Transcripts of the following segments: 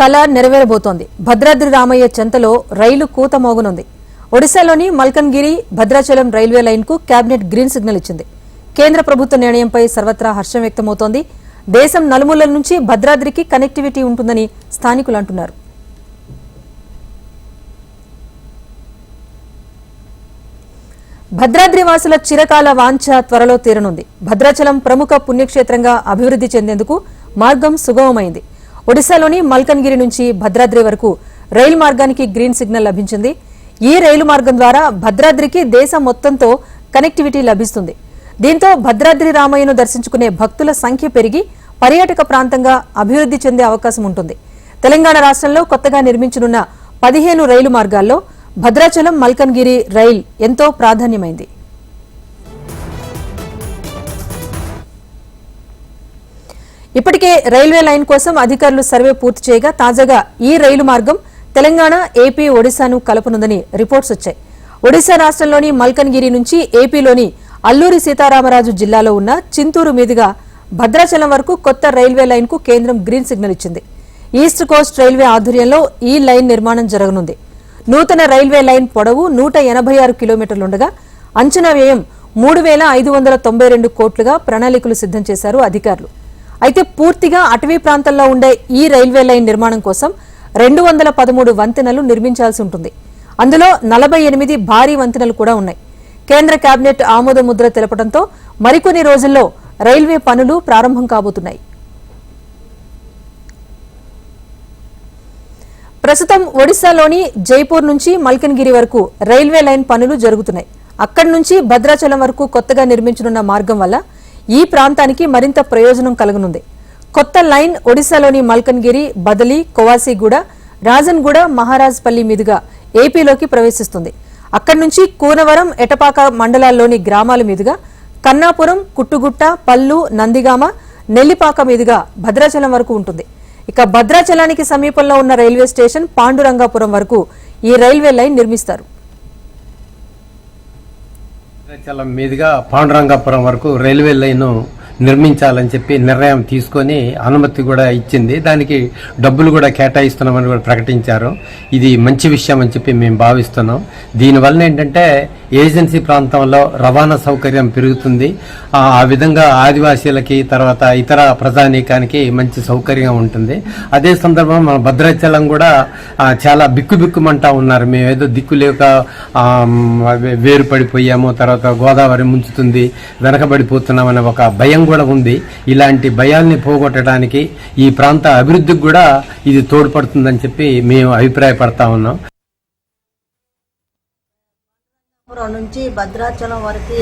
కళ నెరవేరబోతోంది. భద్రాద్రి రామయ్య చెంతలో రైలు కూత మోగనుంది. ఒడిశాలోని మల్కన్గిరి భద్రాచలం రైల్వే లైన్కు కేబినెట్ గ్రీన్ సిగ్నల్ ఇచ్చింది. కేంద్ర ప్రభుత్వ నిర్ణయంపై సర్వత్రా హర్షం వ్యక్తమవుతోంది. దేశం నలుమూలల నుంచి భద్రాద్రికి కనెక్టివిటీ ఉంటుందని స్థానికులు అంటున్నారు. భద్రాద్రి వాసుల చిరకాల వాంఛ త్వరలో తీరనుంది. భద్రాచలం ప్రముఖ పుణ్యక్షేత్రంగా అభివృద్ధి చెందేందుకు మార్గం సుగమమైంది. ఒడిశాలోని మల్కన్గిరి నుంచి భద్రాద్రి వరకు రైలు మార్గానికి గ్రీన్ సిగ్నల్ లభించింది. ఈ రైలు మార్గం ద్వారా భద్రాద్రికి దేశం మొత్తంతో కనెక్టివిటీ లభిస్తుంది. దీంతో భద్రాద్రి రామయ్యను దర్శించుకునే భక్తుల సంఖ్య పెరిగి పర్యాటక ప్రాంతంగా అభివృద్ధి చెందే అవకాశం ఉంటుంది. తెలంగాణ రాష్ట్రంలో కొత్తగా నిర్మించనున్న పదిహేను రైలు మార్గాల్లో భద్రాచలం మల్కన్గిరి రైల్ ఎంతో ప్రాధాన్యమైంది. ఇప్పటికే రైల్వే లైన్ కోసం అధికారులు సర్వే పూర్తి చేయగా తాజాగా ఈ రైలు మార్గం తెలంగాణ ఏపీ ఒడిశాను కలపనుందని రిపోర్ట్స్ వచ్చాయి. ఒడిశా రాష్ట్రంలోని మల్కన్గిరి నుంచి ఏపీలోని అల్లూరి సీతారామరాజు జిల్లాలో ఉన్న చింతూరు మీదుగా భద్రాచలం వరకు కొత్త రైల్వే లైన్కు కేంద్రం గ్రీన్ సిగ్నల్ ఇచ్చింది. ఈస్ట్ కోస్ట్ రైల్వే ఆధ్వర్యంలో ఈ లైన్ నిర్మాణం జరగనుంది. నూతన రైల్వే లైన్ పొడవు నూట ఎనభై ఆరు కిలోమీటర్లుండగా అంచనా వ్యయం మూడు వేల ఐదు వందల తొంభై రెండు కోట్లుగా ప్రణాళికలు సిద్ధం చేశారు అధికారులు. అయితే పూర్తిగా అటవీ ప్రాంతంలో ఉండే ఈ రైల్వే లైన్ నిర్మాణం కోసం రెండు వందల పదమూడు వంతెనలు నిర్మించాల్సి ఉంటుంది. అందులో నలభై ఎనిమిది భారీ వంతెనలు కూడా ఉన్నాయి. కేంద్ర కేబినెట్ ఆమోద ముద్ర తెలపడంతో మరికొన్ని రోజుల్లో రైల్వే పనులు ప్రారంభం కాబోతున్నాయి. ప్రస్తుతం ఒడిశాలోని జైపూర్ నుంచి మల్కన్గిరి వరకు రైల్వే లైన్ పనులు జరుగుతున్నాయి. అక్కడి నుంచి భద్రాచలం వరకు కొత్తగా నిర్మించనున్న మార్గం వల్ల ఈ ప్రాంతానికి మరింత ప్రయోజనం కలగనుంది. కొత్త లైన్ ఒడిశాలోని మల్కన్గిరి బదలి కోవాసిగూడ రాజన్గూడ మహారాజ్పల్లి మీదుగా ఏపీలోకి ప్రవేశిస్తుంది. అక్కడి నుంచి కూనవరం ఎటపాక మండలాల్లోని గ్రామాల మీదుగా కన్నాపురం కుట్టుగుట్ట పల్లు నందిగామ నెల్లిపాక మీదుగా భద్రాచలం వరకు ఉంటుంది. ఇక భద్రాచలానికి సమీపంలో ఉన్న రైల్వే స్టేషన్ పాండురంగాపురం వరకు ఈ రైల్వే లైన్ నిర్మిస్తారు. భద్రాచలం మీదుగా పాండురంగాపురం వరకు రైల్వే లైను నిర్మించాలని చెప్పి నిర్ణయం తీసుకొని అనుమతి కూడా ఇచ్చింది. దానికి డబ్బులు కూడా కేటాయిస్తున్నామని కూడా ప్రకటించారు. ఇది మంచి విషయం అని చెప్పి మేము భావిస్తున్నాం. దీనివల్ల ఏంటంటే ఏజెన్సీ ప్రాంతంలో రవాణా సౌకర్యం పెరుగుతుంది. ఆ విధంగా ఆదివాసీలకి తర్వాత ఇతర ప్రజానీకానికి మంచి సౌకర్యం ఉంటుంది. అదే సందర్భంలో మన భద్రాచలం కూడా చాలా బిక్కుబిక్కుమంటా ఉన్నారు. మేము ఏదో దిక్కు లేక వేరు పడిపోయాము తర్వాత గోదావరి ముంచుతుంది వెనకబడిపోతున్నామనే ఒక భయం కూడా ఉంది. ఇలాంటి భయాల్ని పోగొట్టడానికి ఈ ప్రాంత అభివృద్ధికి కూడా ఇది తోడ్పడుతుందని చెప్పి మేము అభిప్రాయపడతా ఉన్నాం. నుంచి భద్రాచలం వరకు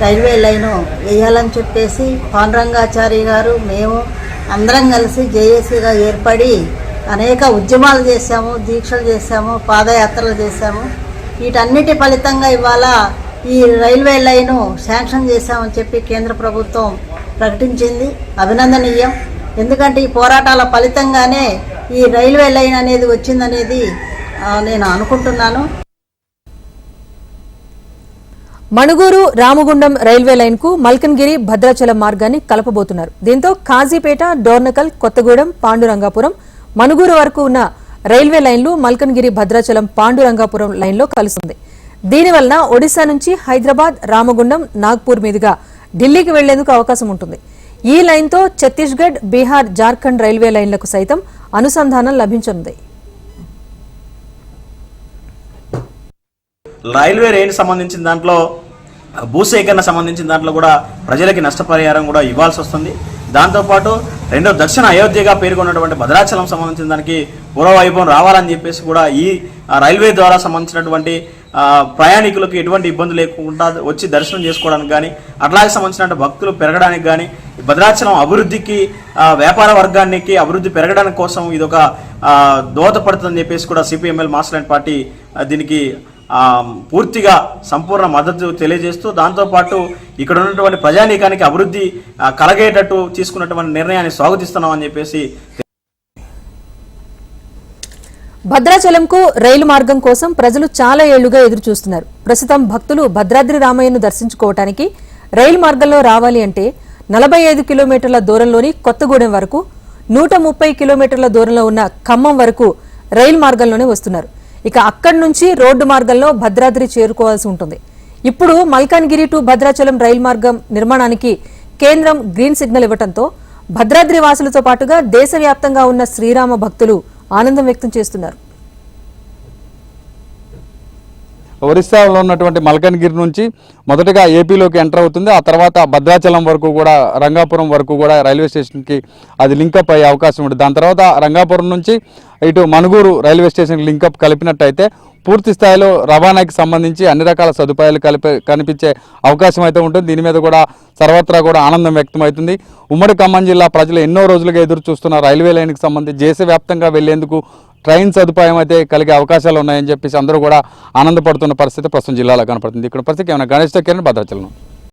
రైల్వే లైను వేయాలని చెప్పేసి పాండురంగాచారి గారు మేము అందరం కలిసి జేఏసీగా ఏర్పడి అనేక ఉద్యమాలు చేశాము దీక్షలు చేశాము పాదయాత్రలు చేశాము. వీటన్నిటి ఫలితంగా ఇవాళ ఈ రైల్వే లైను శాంక్షన్ చేశామని చెప్పి కేంద్ర ప్రభుత్వం ప్రకటించింది. అభినందనీయం. ఎందుకంటే ఈ పోరాటాల ఫలితంగానే ఈ రైల్వే లైన్ అనేది వచ్చిందనేది నేను అనుకుంటున్నాను. మణుగూరు రామగుండం రైల్వే లైన్కు మల్కన్గిరి భద్రాచలం మార్గాన్ని కలపబోతున్నారు. దీంతో కాజీపేట డోర్నకల్ కొత్తగూడెం పాండురంగాపురం మణుగూరు వరకు ఉన్న రైల్వే లైన్లు మల్కన్గిరి భద్రాచలం పాండురంగాపురం లైన్లో కలుస్తుంది. దీనివలన ఒడిశా నుంచి హైదరాబాద్ రామగుండం నాగ్పూర్ మీదుగా ఢిల్లీకి వెళ్ళేందుకు అవకాశం ఉంటుంది. ఈ లైన్తో ఛత్తీస్గఢ్ బీహార్ జార్ఖండ్ రైల్వే లైన్లకు సైతం అనుసంధానం లభించనుంది. రైల్వే రైలు సంబంధించిన దాంట్లో భూసేకరణ సంబంధించిన దాంట్లో కూడా ప్రజలకి నష్టపరిహారం కూడా ఇవ్వాల్సి వస్తుంది. దాంతోపాటు రెండో దక్షిణ అయోధ్యగా పేర్కొన్నటువంటి భద్రాచలం సంబంధించిన దానికి పూర్వవైభవం రావాలని చెప్పేసి కూడా ఈ రైల్వే ద్వారా సంబంధించినటువంటి ప్రయాణికులకు ఎటువంటి ఇబ్బంది లేకుండా వచ్చి దర్శనం చేసుకోవడానికి కానీ అట్లాగే సంబంధించిన భక్తులు పెరగడానికి కానీ భద్రాచలం అభివృద్ధికి వ్యాపార వర్గానికి అభివృద్ధి పెరగడానికి కోసం ఇది ఒక దోహదపడుతుందని చెప్పేసి కూడా సిపిఎంఎల్ మాస్టర్ పార్టీ దీనికి పూర్తిగా సంపూర్ణ మద్దతు తెలియజేస్తూ దాంతోపాటు ఇక్కడ ఉన్నటువంటి ప్రజానీకానికి అభివృద్ధి కలగేటట్టు తీసుకున్నటువంటి నిర్ణయాన్ని స్వాగతిస్తున్నామని చెప్పేసి భద్రాచలంకు రైలు మార్గం కోసం ప్రజలు చాలా ఏళ్ళుగా ఎదురు చూస్తున్నారు ప్రస్తుతం భక్తులు భద్రాద్రి రామయ్యను దర్శించుకోవటానికి రైలు మార్గంలో రావాలి అంటే నలభై ఐదు కిలోమీటర్ల దూరంలోని కొత్తగూడెం వరకు నూట ముప్పై కిలోమీటర్ల దూరంలో ఉన్న ఖమ్మం వరకు రైలు మార్గంలోనే వస్తున్నారు. ఇక అక్కడి నుంచి రోడ్డు మార్గంలో భద్రాద్రి చేరుకోవాల్సి ఉంటుంది. ఇప్పుడు మల్కాన్గిరి టు భద్రాచలం రైలు మార్గం నిర్మాణానికి కేంద్రం గ్రీన్ సిగ్నల్ ఇవ్వడంతో భద్రాద్రి వాసులతో పాటుగా దేశవ్యాప్తంగా ఉన్న శ్రీరామ భక్తులు ఆనందం వ్యక్తం చేస్తున్నారు. ఒరిస్సాలో ఉన్నటువంటి మల్కన్గిరి నుంచి మొదటగా ఏపీలోకి ఎంటర్ అవుతుంది. ఆ తర్వాత భద్రాచలం వరకు కూడా రంగాపురం వరకు కూడా రైల్వే స్టేషన్కి అది లింకప్ అయ్యే అవకాశం ఉంటుంది దాని తర్వాత రంగాపురం నుంచి ఇటు మణుగూరు రైల్వే స్టేషన్కి లింకప్ కలిపినట్టయితే పూర్తి స్థాయిలో రవాణాకి సంబంధించి అన్ని రకాల సదుపాయాలు కలిపే కనిపించే అవకాశం అయితే ఉంటుంది. దీని మీద కూడా సర్వత్రా కూడా ఆనందం వ్యక్తం అవుతుంది ఉమ్మడి ఖమ్మం జిల్లా ప్రజలు ఎన్నో రోజులుగా ఎదురు చూస్తున్న రైల్వే లైన్కి సంబంధించి దేశవ్యాప్తంగా వెళ్ళేందుకు ట్రైన్ సదుపాయం అయితే కలిగే అవకాశాలు ఉన్నాయని చెప్పేసి అందరూ కూడా ఆనందపడుతున్న పరిస్థితి ప్రస్తుతం జిల్లాలో కనపడుతుంది. ఇక్కడ పరిస్థితి ఏమైనా గణేష్ కిరణ్ భద్రాచలం.